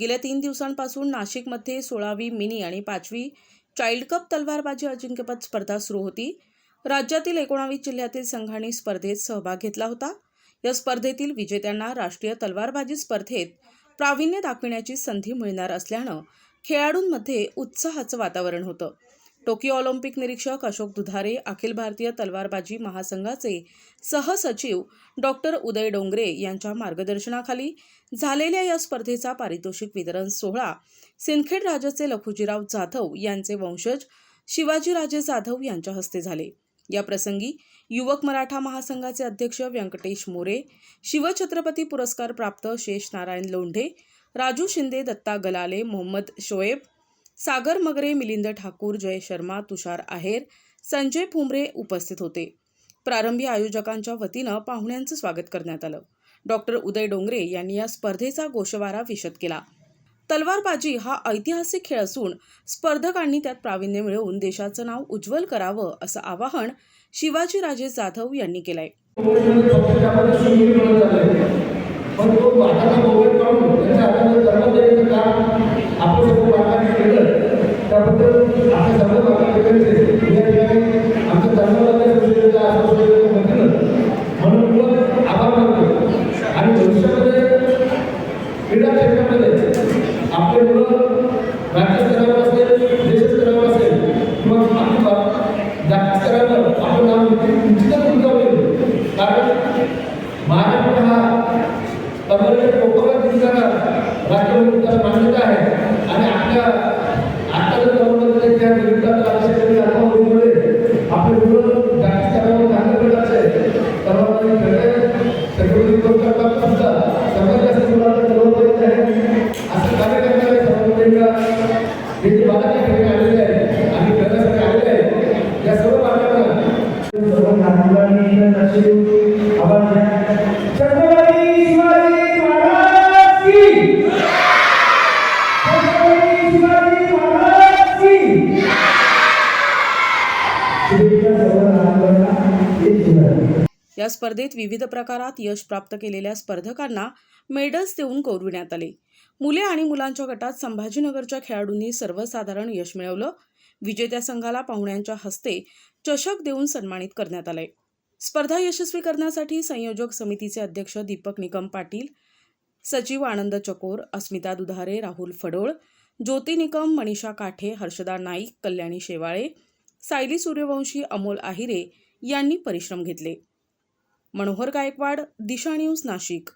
गेल्या तीन दिवसांपासून नाशिकमध्ये सोळावी मिनी आणि पाचवी चाइल्ड कप तलवारबाजी अजिंक्यपद स्पर्धा सुरू होती. राज्यातील एकोणावीस जिल्ह्यातील संघांनी स्पर्धेत सहभाग घेतला होता. या स्पर्धेतील विजेत्यांना राष्ट्रीय तलवारबाजी स्पर्धेत प्रावीण्य दाखविण्याची संधी मिळणार असल्यानं खेळाडूंमध्ये उत्साहाचं वातावरण होतं. टोकियो ऑलिम्पिक निरीक्षक अशोक दुधारे अखिल भारतीय तलवारबाजी महासंघाचे सहसचिव डॉक्टर उदय डोंगरे यांच्या मार्गदर्शनाखाली झालेल्या या स्पर्धेचा पारितोषिक वितरण सोहळा सिंदखेड राजाचे लखुजीराव जाधव यांचे वंशज शिवाजीराजे जाधव यांच्या हस्ते झाले. या प्रसंगी युवक मराठा महासंघाचे अध्यक्ष व्यंकटेश मोरे शिवछत्रपती पुरस्कार प्राप्त शेष नारायण लोंढे राजू शिंदे दत्ता गलाले मोहम्मद शोएब सागर मगरे मिलिंद ठाकूर जय शर्मा तुषार आहेर संजय फुंबरे उपस्थित होते. प्रारंभी आयोजकांच्या वतीनं पाहुण्यांचं स्वागत करण्यात आलं. डॉक्टर उदय डोंगरे यांनी या स्पर्धेचा गोषवारा विशद केला. तलवारबाजी हा ऐतिहासिक खेळ असून स्पर्धकांनी त्यात प्रावीण्य मिळवून देशाचं नाव उज्ज्वल करावं असं आवाहन शिवाजीराजे जाधव यांनी केलंय. क्षेत्रामध्ये. आपले मुलं राज्य स्तरावर असेल देश स्तरावर असेल किंवा आपली जागतिक स्तरावर आपण नाव निश्चितच कारण महाराष्ट्र हा तबल्याच्या कोकणात दिसणारा राज्य मान्यता आहे. या स्पर्धेत विविध प्रकारात यश प्राप्त केलेल्या स्पर्धकांना मेडल्स देऊन गौरविण्यात आले. मुले आणि मुलांच्या गटात संभाजीनगरच्या खेळाडूंनी सर्वसाधारण यश मिळवलं. विजेत्या संघाला पाहुण्यांच्या हस्ते चषक देऊन सन्मानित करण्यात आलंय. स्पर्धा यशस्वी करण्यासाठी संयोजक समितीचे अध्यक्ष दीपक निकम पाटील सचिव आनंद चकोर अस्मिता दुधारे राहुल फडोळ ज्योती निकम मनीषा काठे हर्षदा नाईक कल्याणी शेवाळे सायली सूर्यवंशी अमोल आहिरे यांनी परिश्रम घेतले. मनोहर गायकवाड दिशा न्यूज नाशिक.